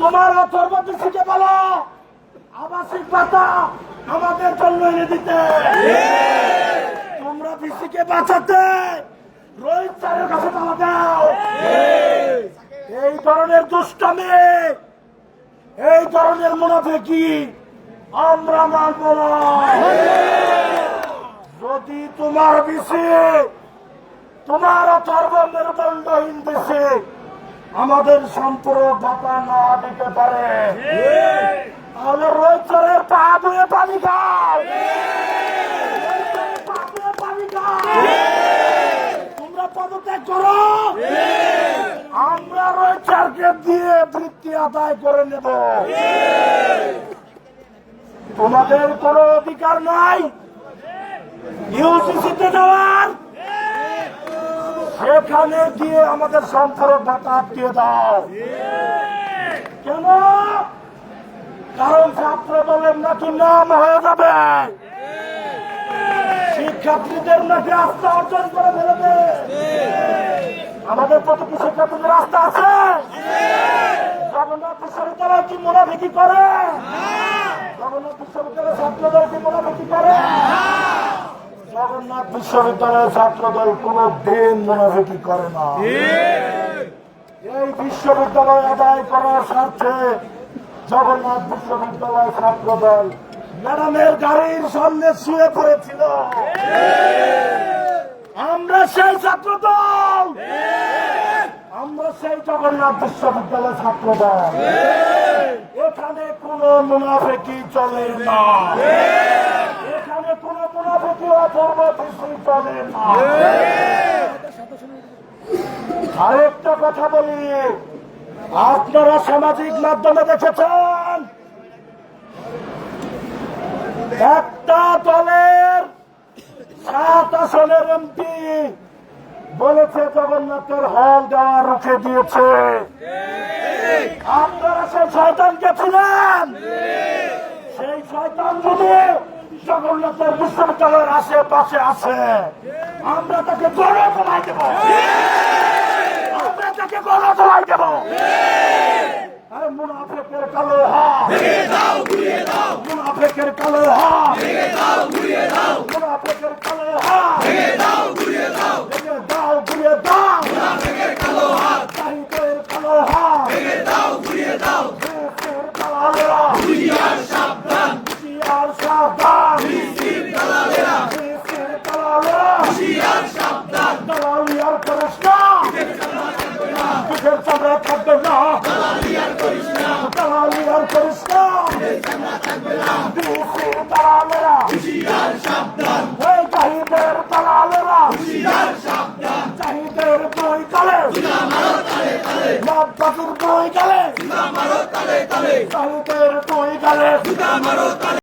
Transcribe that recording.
তোমার অথর্বতী শিখে বলো। আবাসিক ভাতা আমাদের জন্য এনে দিতে। তোমরা বিসিকে বাঁচাতে রোহিত স্যারের কাছে তালা দাও। এই ধরনের দুষ্টামি, এই ধরনের মুনাফেকি আমরা মানব না। যদি তোমার বিসি তোমার অথর্ব মেরুদণ্ডহীন দেশে আমাদের সম্পূর্ণ ভাতা না দিতে পারে। তাহলে রোহিতরের পা ধুয়ে পানি খাও পা ধুয়ে পানি খাও তোমরা পদত্যাগ করো। আমরা রোহিতকে দিয়ে বৃত্তি আদায় করে নেব। তোমাদের কোনো অধিকার নাই। ইউসিসিতে যাওয়ার সেখানে গিয়ে আমাদের সম্পর্ক ভাতা আটকিয়ে দাও। কেন? কারণ ছাত্র দলের নাকি নাম হয়ে যাবে। শিক্ষার্থীদের নাকি আস্থা অর্জন করে ফেলবে। আমাদের প্রতি কি শিক্ষার্থীদের আস্থা আছে? জগন্নাথ বিশ্ববিদ্যালয় কি মোনাফিকি করে? জগন্নাথ বিশ্ববিদ্যালয় ছাত্রদল কি মোনাফিকি করে? বিশ্ববিদ্যালয়ের ছাত্রদল কোন দিন মুনাফিকি করে না। এই বিশ্ববিদ্যালয় আদায় করার স্বার্থে জগন্নাথ বিশ্ববিদ্যালয় ছাত্রদল ম্যাডামের গাড়ির সামনে শুয়ে পড়েছিল। আমরা সেই ছাত্রদল। আমরা সেই জগন্নাথ বিশ্ববিদ্যালয় ছাত্রদল। এখানে কোন মুনাফেকি চলে না। আরেকটা কথা বলি। আপনারা সামাজিক মাধ্যমে দেখেছেন? একটা দলের সাত আসনের এমপি বলেছে জগন্নাথের হল দেওয়া রুখে দিয়েছে। আপনারা সেই শয়তানকে ছিলেন সেই শয়তান যদি জগন্নাথের বিশ্ববিদ্যালয়ের আশেপাশে আছে। আমরা তাকে গড়ে জমাই দেব। আমরা তাকে গড়ে জমাই দেব। আরে মুনাফেকের কালো হাত। মুনাফেকের কালো হাত। মিসির দালালেরা হুশিয়ার সাবধান এই জাহিদের